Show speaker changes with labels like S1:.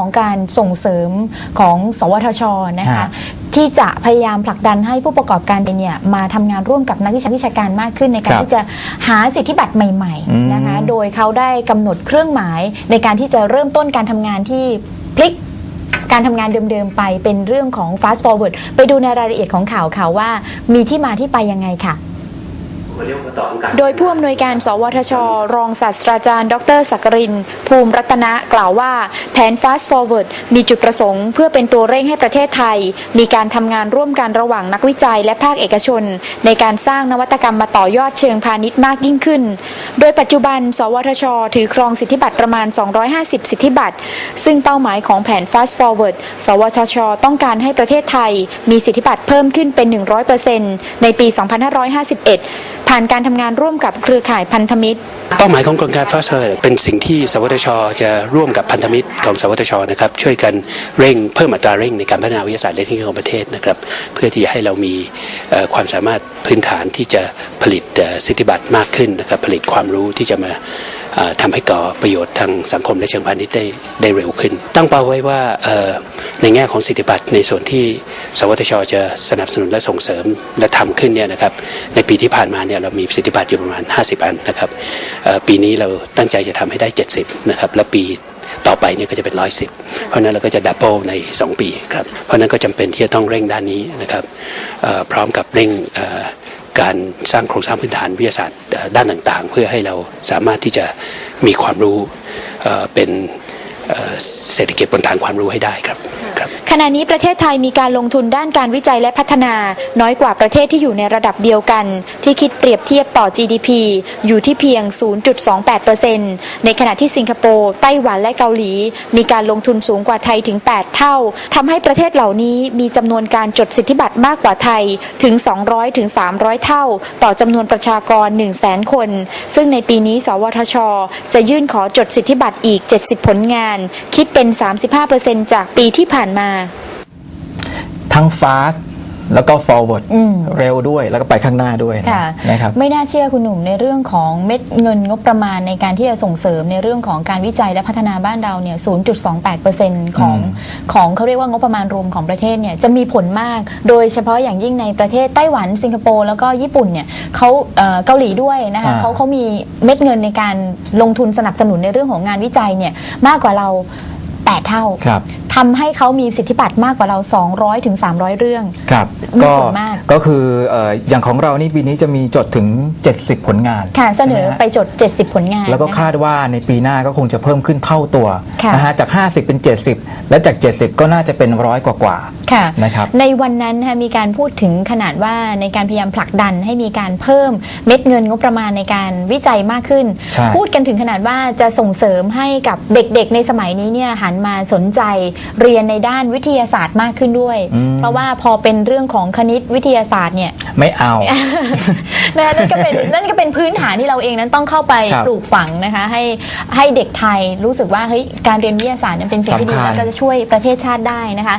S1: ของการส่งเสริมของสวทชนะคะ
S2: ฮะ
S1: ที่จะพยายามผลักดันให้ผู้ประกอบการเนี่ยมาทำงานร่วมกับนักวิชาวิชาการมากขึ้นในการ
S2: ครับ
S1: ที่จะหาสิทธิบัตรใหม่
S2: อืม
S1: ๆนะคะโดยเขาได้กำหนดเครื่องหมายในการที่จะเริ่มต้นการทำงานที่พลิกการทำงานเดิม ๆ ไปเป็นเรื่องของ fast forward ไปดูในรายละเอียดของข่าวค่ะว่ามีที่มาที่ไปยังไงค่ะ โดยผู้อำนวยการ สวทช รองศาสตราจารย์ ดรศักริน ภูมิรัตนะกล่าวว่า แผน Fast Forward มีจุดประสงค์ เพื่อเป็นตัวเร่งให้ประเทศไทย มีการทำงานร่วมกันระหว่างนักวิจัยและภาคเอกชน ในการสร้างนวัตกรรมมาต่อยอดเชิงพาณิชย์มากยิ่งขึ้น โดยปัจจุบัน สวทช ถือครองสิทธิบัตรประมาณ 250 สิทธิบัตร ซึ่งเป้าหมายของแผน Fast Forward สวทช ต้องการให้ประเทศไทย มีสิทธิบัตรเพิ่มขึ้นเป็น 100%ในปี 2551ผ่านการทำงานร่วมกับเครือข่ายพันธมิตร
S3: เป้าหมายของโครงการ Fast Forward เป็นสิ่งที่สวทช จะร่วมกับพันธมิตรของสวทชนะครับช่วยกันเร่งเพิ่มอัตราเร่งในการพัฒนาวิทยาศาสตร์และเทคโนโลยีของประเทศนะครับเพื่อที่จะให้เรามีเอ่อความสามารถพื้นฐานที่จะผลิตเอ่อสิทธิบัตรมากขึ้นนะครับผลิตความรู้ที่จะมาเอ่อทำให้ก่อประโยชน์ทางสังคมและเชิงพาณิชย์ได้ได้เร็วขึ้น ตั้งเป้าไว้ว่าเอ่อ ในแง่ของสิทธิบัตรในส่วนที่สวทช จะสนับสนุนและส่งเสริมและทำขึ้นเนี่ยนะครับในปีที่ผ่านมาเนี่ยเรามีสิทธิบัตรอยู่ประมาณ 50 อันนะครับปีนี้เราตั้งใจจะทำให้ได้ 70นะครับและปีต่อไปเนี่ยก็จะเป็น110เพราะนั้นเราก็จะดับเบิลใน 2 ปีครับเพราะนั้นก็จำเป็นที่จะต้องเร่งด้านนี้นะครับพร้อมกับเร่งการสร้างโครงสร้างพื้นฐานวิทยาศาสตร์ด้านต่างๆ เพื่อให้เราสามารถที่จะมีความรู้เป็น เอ่อเศรษฐกิจบนฐานความรู้ให้ได้ครับครับ
S1: ขณะนี้ประเทศไทยมีการลงทุนด้านการวิจัยและพัฒนา น้อยกว่าประเทศที่อยู่ในระดับเดียวกัน ที่คิดเปรียบเทียบต่อ GDP อยู่ที่เพียง 0.28%ในขณะที่สิงคโปร์ไต้หวันและเกาหลี มีการลงทุนสูงกว่าไทยถึง 8 เท่าทำให้ประเทศเหล่านี้มีจำนวนการจดสิทธิบัตรมากกว่าไทยถึง 200ถึง300 เท่า ต่อจำนวนประชากร 1 0 0 0 0แสนคน ซึ่งในปีนี้ สวทช จะยื่นขอจดสิทธิบัตรอีก 70 ผลงานคิดเป็น 35%จากปีที่ผ่านมา
S2: ทั้ง fast แล้วก็ forward
S1: อืม
S2: เร็วด้วยแล้วก็ไปข้างหน้าด้วยนะ
S1: ค่ะ
S2: นะครับ
S1: ไม่น่าเชื่อคุณหนุ่มในเรื่องของเม็ดเงินงบประมาณในการที่จะส่งเสริมในเรื่องของการวิจัยและพัฒนาบ้านเราเนี่ย 0.28%ของ
S2: อืม
S1: ของเขาเรียกว่างบประมาณรวมของประเทศเนี่ยจะมีผลมาก โดยเฉพาะอย่างยิ่งในประเทศไต้หวัน สิงคโปร์แล้วก็ญี่ปุ่นเนี่ยเขาเอ่อเกาหลีด้วยนะคะ
S2: อ่า
S1: เขาเขามีเม็ดเงินในการลงทุนสนับสนุนในเรื่องของงานวิจัยเนี่ยมากกว่าเรา 8 เท่า
S2: ครับ
S1: ทำให้เขามีสิทธิบัตรมากกว่าเรา 200ถึง300 เรื่อง
S2: ครับ
S1: มี
S2: ก็
S1: ผลมาก
S2: ก็คือเอ่ออย่างของเรานี่ปีนี้จะมีจดถึง 70 ผลงาน
S1: ค่ะเสนอ
S2: ใช่หมฮะ
S1: ไปจด 70 ผลงาน
S2: แล้วก็
S1: นะคะ
S2: คาดว่าในปีหน้าก็คงจะเพิ่มขึ้นเท่าตัว
S1: ค่ะ
S2: นะฮะจาก 50 เป็น 70 และจาก 70 ก็น่าจะเป็นร้อยกว่า
S1: ค่ะ
S2: นะครับ
S1: ในวันนั้นนะคะมีการพูดถึงขนาดว่าในการพยายามผลักดันให้มีการเพิ่มเม็ดเงินงบประมาณในการวิจัยมากขึ้น
S2: ใช่
S1: พูดกันถึงขนาดว่าจะส่งเสริมให้กับเด็กๆในสมัยนี้เนี่ยหันมาสนใจเรียนในด้านวิทยาศาสตร์มากขึ้นด้วย เพราะว่าพอเป็นเรื่องของคณิตวิทยาศาสตร์เนี่ย
S2: ๆไม่เอา
S1: นะคะนั่นก็เป็นนั่นก็เป็นพื้นฐานที่เราเองนั้นต้องเข้าไป
S2: ครับ
S1: ปลูกฝังนะคะให้ให้เด็กไทยรู้สึกว่าเฮ้ยการเรียนวิทยาศาสตร์นั้นเป็นสิ่งที่ดี
S2: สำคัญ
S1: แล้วก็จะช่วยประเทศชาติได้นะคะ